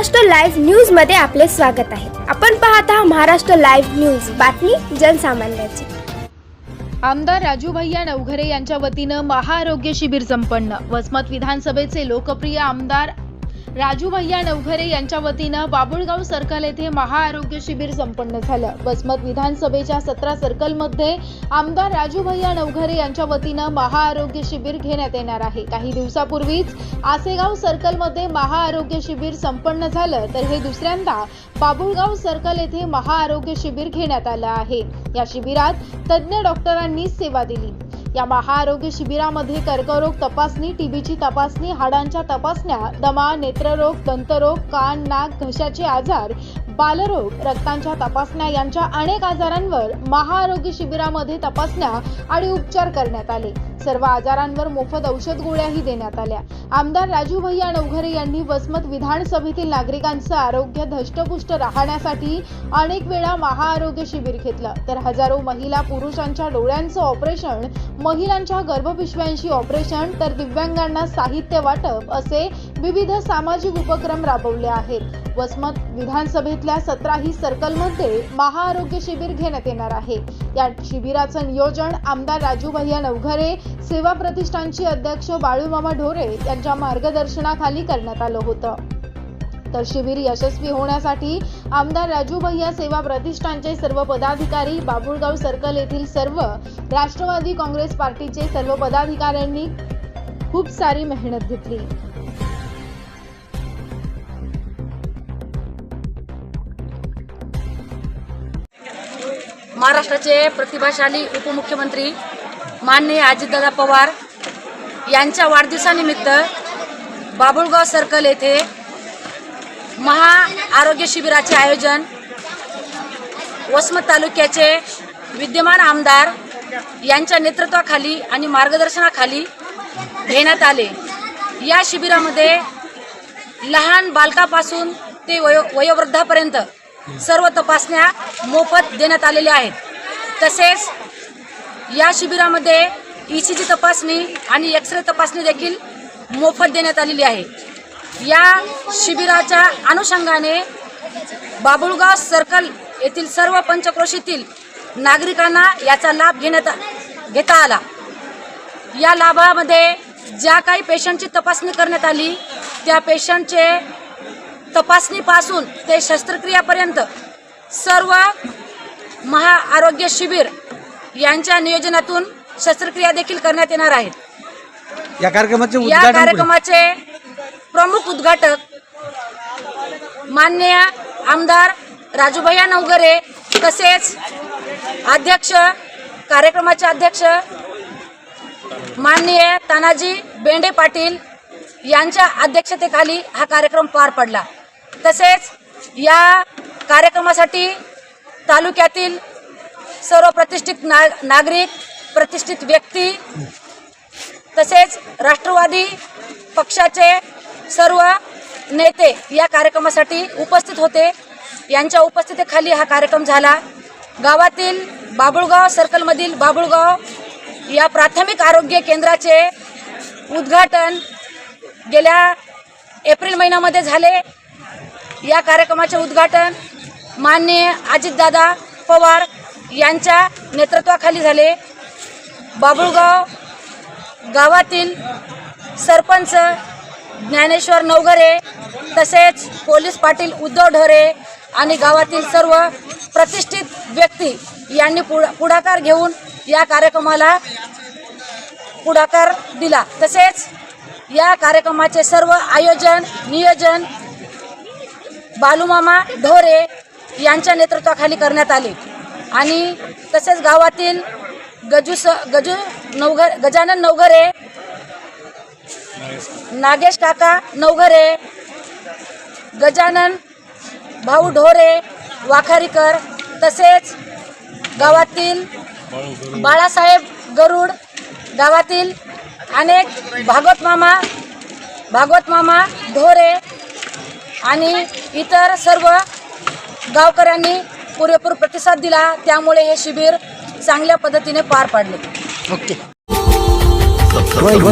Maharashtra live न्यूजमध्ये आपले स्वागत आहे. आपण पाहत आहात महाराष्ट्र लाईव्ह न्यूज. बातमी जनसामान्याची. आमदार राजू भैया नवघरे यांच्या वतीनं महाआरोग्य शिबिर संपन्न. वसमत विधानसभेचे लोकप्रिय आमदार राजू भैया नवघरे यांच्या वतीनं बाबुळगाव सर्कल येथे महाआरोग्य शिबिर संपन्न झालं. वसमत विधानसभेच्या सतरा सर्कलमध्ये आमदार राजू भैया नवघरे यांच्या वतीनं महाआरोग्य शिबिर घेण्यात येणार आहे. काही दिवसापूर्वीच आसेगाव सर्कलमध्ये महाआरोग्य शिबिर संपन्न झालं तर हे दुसऱ्यांदा बाबुळगाव सर्कल येथे महाआरोग्य शिबिर घेण्यात आलं आहे. या शिबिरात तज्ज्ञ डॉक्टरांनी सेवा दिली. या महाआरोग्य शिबिरामध्ये कर्करोग तपासणी टीबीची तपासणी हाडांच्या तपासण्या दमा नेत्ररोग दंतरोग कान नाक घशाचे आजार बालरोग रक्तांच्या तपासण्या यांच्या अनेक आजारांवर महाआरोग्य शिबिरामध्ये तपासण्या आणि उपचार करण्यात आले. सर्व आजारांवर मोफत औषध गोळ्याही देण्यात आल्या. आमदार राजू भैया नवघरे यांनी वसमत विधानसभेतील नागरिकांचं आरोग्य धष्टपुष्ट राहण्यासाठी अनेक वेळा महाआरोग्य शिबिर घेतलं. तर हजारो महिला पुरुषांच्या डोळ्यांचं ऑपरेशन महिलांच्या गर्भपिशव्यांशी ऑपरेशन तर दिव्यांगांना साहित्य वाटप असे विविध सामाजिक उपक्रम राबवले आहेत. वसमत विधानसभेतल्या सतराही सर्कलमध्ये महाआरोग्य शिबिर घेण्यात येणार आहे. या शिबिराचं नियोजन आमदार राजू भैया नवघरे सेवा प्रतिष्ठानचे अध्यक्ष बाळूमामा ढोरे यांच्या मार्गदर्शनाखाली करण्यात आलं होतं. तर शिबिर यशस्वी होण्यासाठी आमदार राजू भैया सेवा प्रतिष्ठानचे सर्व पदाधिकारी बाबुळगाव सर्कल येथील सर्व राष्ट्रवादी काँग्रेस पार्टीचे सर्व पदाधिकाऱ्यांनी खूप सारी मेहनत घेतली. महाराष्ट्राचे प्रतिभाशाली उपमुख्यमंत्री माननीय अजितदादा पवार यांच्या वाढदिवसानिमित्त बाबुळगाव सर्कल येथे महा आरोग्य शिबिराचे आयोजन वसमत तालुक्याचे विद्यमान आमदार यांच्या नेतृत्वाखाली आणि मार्गदर्शनाखाली घेण्यात आले. या शिबिरामध्ये लहान बालकापासून ते वयो वयोवृद्धापर्यंत सर्व तपासण्या मोफत देण्यात आलेल्या आहेत. तसेच या शिबिरामध्ये ई सी जी तपासणी आणि एक्सरे तपासणी देखील मोफत देण्यात आलेली आहे. या शिबिराच्या अनुषंगाने बाबुळगाव सर्कल येथील सर्व पंचक्रोशीतील नागरिकांना याचा लाभ घेण्यात घेता आला. या लाभामध्ये ज्या काही पेशंटची तपासणी करण्यात आली त्या पेशंटचे तपासणीपासून ते शस्त्रक्रियापर्यंत सर्व महाआरोग्य शिबिर यांच्या नियोजनातून शस्त्रक्रिया देखील करण्यात येणार आहेत या कार्यक्रमाचे या? कार्यक्रमाचे प्रमुख उद्घाटक माननीय आमदार राजूभैया नवगरे तसेच अध्यक्ष कार्यक्रमाचे अध्यक्ष माननीय तानाजी बेंडे पाटील यांच्या अध्यक्षतेखाली हा कार्यक्रम पार पडला तसेच या कार्यक्रमासाठी तालुक्यातील सर्व प्रतिष्ठित ना नागरिक प्रतिष्ठित व्यक्ती तसेच राष्ट्रवादी पक्षाचे सर्व नेते या कार्यक्रमासाठी उपस्थित होते. यांच्या उपस्थितीखाली हा कार्यक्रम झाला. गावातील बाबुळगाव सर्कलमधील बाबुळगाव या प्राथमिक आरोग्य केंद्राचे उद्घाटन गेल्या एप्रिल महिन्यामध्ये झाले. या कार्यक्रमाचे उद्घाटन माननीय अजितदादा पवार यांच्या नेतृत्वाखाली झाले. बाबुळगाव गावातील सरपंच ज्ञानेश्वर नवघरे तसेच पोलीस पाटील उद्धव ढोरे आणि गावातील सर्व प्रतिष्ठित व्यक्ती यांनी पुढा पुढाकार घेऊन या कार्यक्रमाला पुढाकार दिला. तसेच या कार्यक्रमाचे सर्व आयोजन नियोजन बालूमामा ढोरे यांच्या नेतृत्वाखाली करण्यात आले. आणि तसेच गावातील गजू स गजू नवघर गजानन नवघरे नागेश काका नवघरे गजानन भाऊ ढोरे वाखारीकर तसेच गावातील बाळासाहेब गरुड गावातील अनेक भागवत मामा भागवत मामा ढोरे आणि इतर सर्व गावकऱ्यांनी पुरेपूर प्रतिसाद दिला. त्यामुळे हे शिबिर चांगल्या पद्धतीने पार पाडले. ओके. Subscribe